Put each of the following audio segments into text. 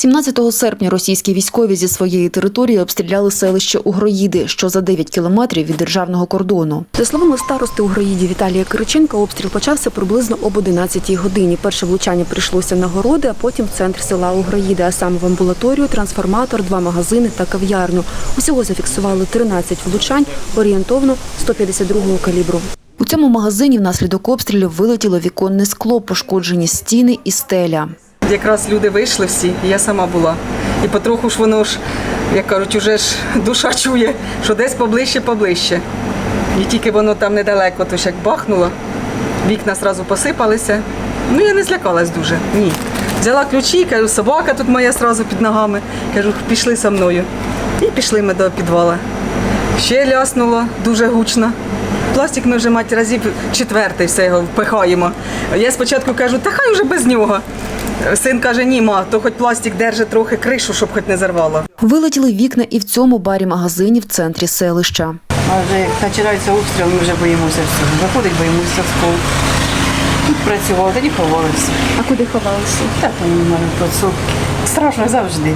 17 серпня російські військові зі своєї території обстріляли селище Угроїди, що за 9 кілометрів від державного кордону. За словами старости Угроїді Віталія Кириченка, обстріл почався приблизно об 11 годині. Перше влучання прийшлося на городи, а потім в центр села Угроїди, а саме в амбулаторію, трансформатор, два магазини та кав'ярню. Усього зафіксували 13 влучань орієнтовно 152-го калібру. У цьому магазині внаслідок обстрілів вилетіло віконне скло, пошкоджені стіни і стеля. Якраз люди вийшли всі, і я сама була. І потроху ж воно ж, як кажуть, уже ж душа чує, що десь поближче, поближче. І тільки воно там недалеко, то ж як бахнуло, вікна одразу посипалися. Ну я не злякалась дуже. Ні. Взяла ключі, кажу, собака тут моя одразу під ногами. Кажу, пішли со мною. І пішли ми до підвала. Ще ляснуло дуже гучно. Пластик ми вже мать разів четвертий все його впихаємо. Я спочатку кажу, та хай вже без нього. Син каже, ні, ма, то хоч пластик держить трохи кришу, щоб хоч не зарвало. Вилетіли вікна і в цьому барі магазині в центрі селища. А вже як починається обстріл, ми вже боїмося всього. Заходить, боїмося в школу. Тут працював, тоді ховалися. А куди ховалися? Так, у мене підсобки. Страшно завжди.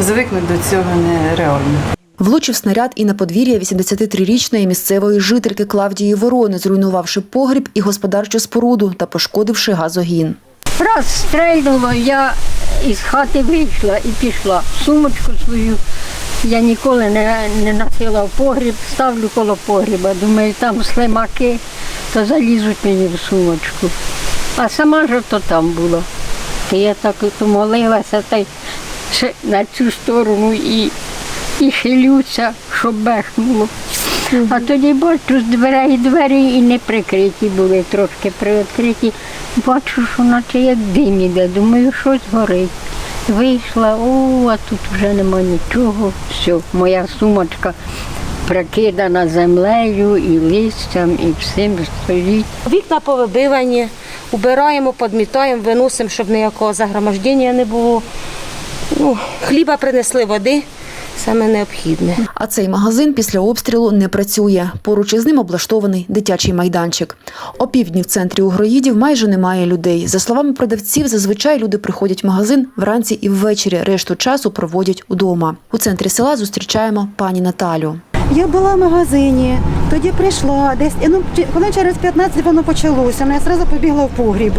Звикнути до цього нереально. Влучив снаряд і на подвір'я 83-річної місцевої жительки Клавдії Ворони, зруйнувавши погріб і господарчу споруду та пошкодивши газогін. Раз стрельнуло, я із хати вийшла і пішла. Сумочку свою я ніколи не, не носила в погріб, ставлю коло погріба. Думаю, там слимаки, то залізуть мені в сумочку. А сама ж то там була. То я так от молилася та й на цю сторону і, і хилюся, щоб бехнуло. А тоді бачу, з дверей двері і не прикриті були, трошки приоткриті. Бачу, що наче як дим іде. Думаю, щось горить. Вийшла, о, а тут вже нема нічого. Все, моя сумочка прикидана землею і листям, і всім стоїть. Вікна повибивані, убираємо, підмітаємо, виносимо, щоб ніякого загромождення не було. Ну, хліба принесли води, саме необхідне. А цей магазин після обстрілу не працює. Поруч із ним облаштований дитячий майданчик. Опівдні в центрі Угроїдів майже немає людей. За словами продавців, зазвичай люди приходять в магазин вранці і ввечері. Решту часу проводять удома. У центрі села зустрічаємо пані Наталю. Я була в магазині, тоді прийшла десь, і, ну, коли через 15 воно почалося, я одразу побігла в погріб.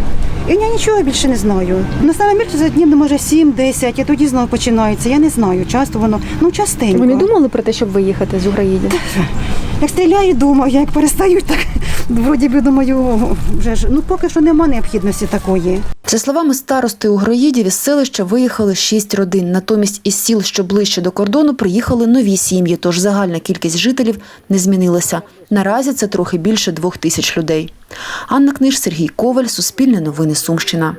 І я нічого більше не знаю. Ну, саме більше за днів, ну, може, 7-10, і тоді знову починається. Я не знаю, часто воно, ну частенько. Ви не думали про те, щоб виїхати з Уграїді? Як стріляю, думаю, як перестають, так вроді би думаю, вже ж ну поки що нема необхідності такої. За словами старости Угроїдів, із селища виїхали шість родин. Натомість із сіл, що ближче до кордону, приїхали нові сім'ї, тож загальна кількість жителів не змінилася. Наразі це трохи більше двох тисяч людей. Анна Книж, Сергій Коваль, Суспільне новини Сумщина.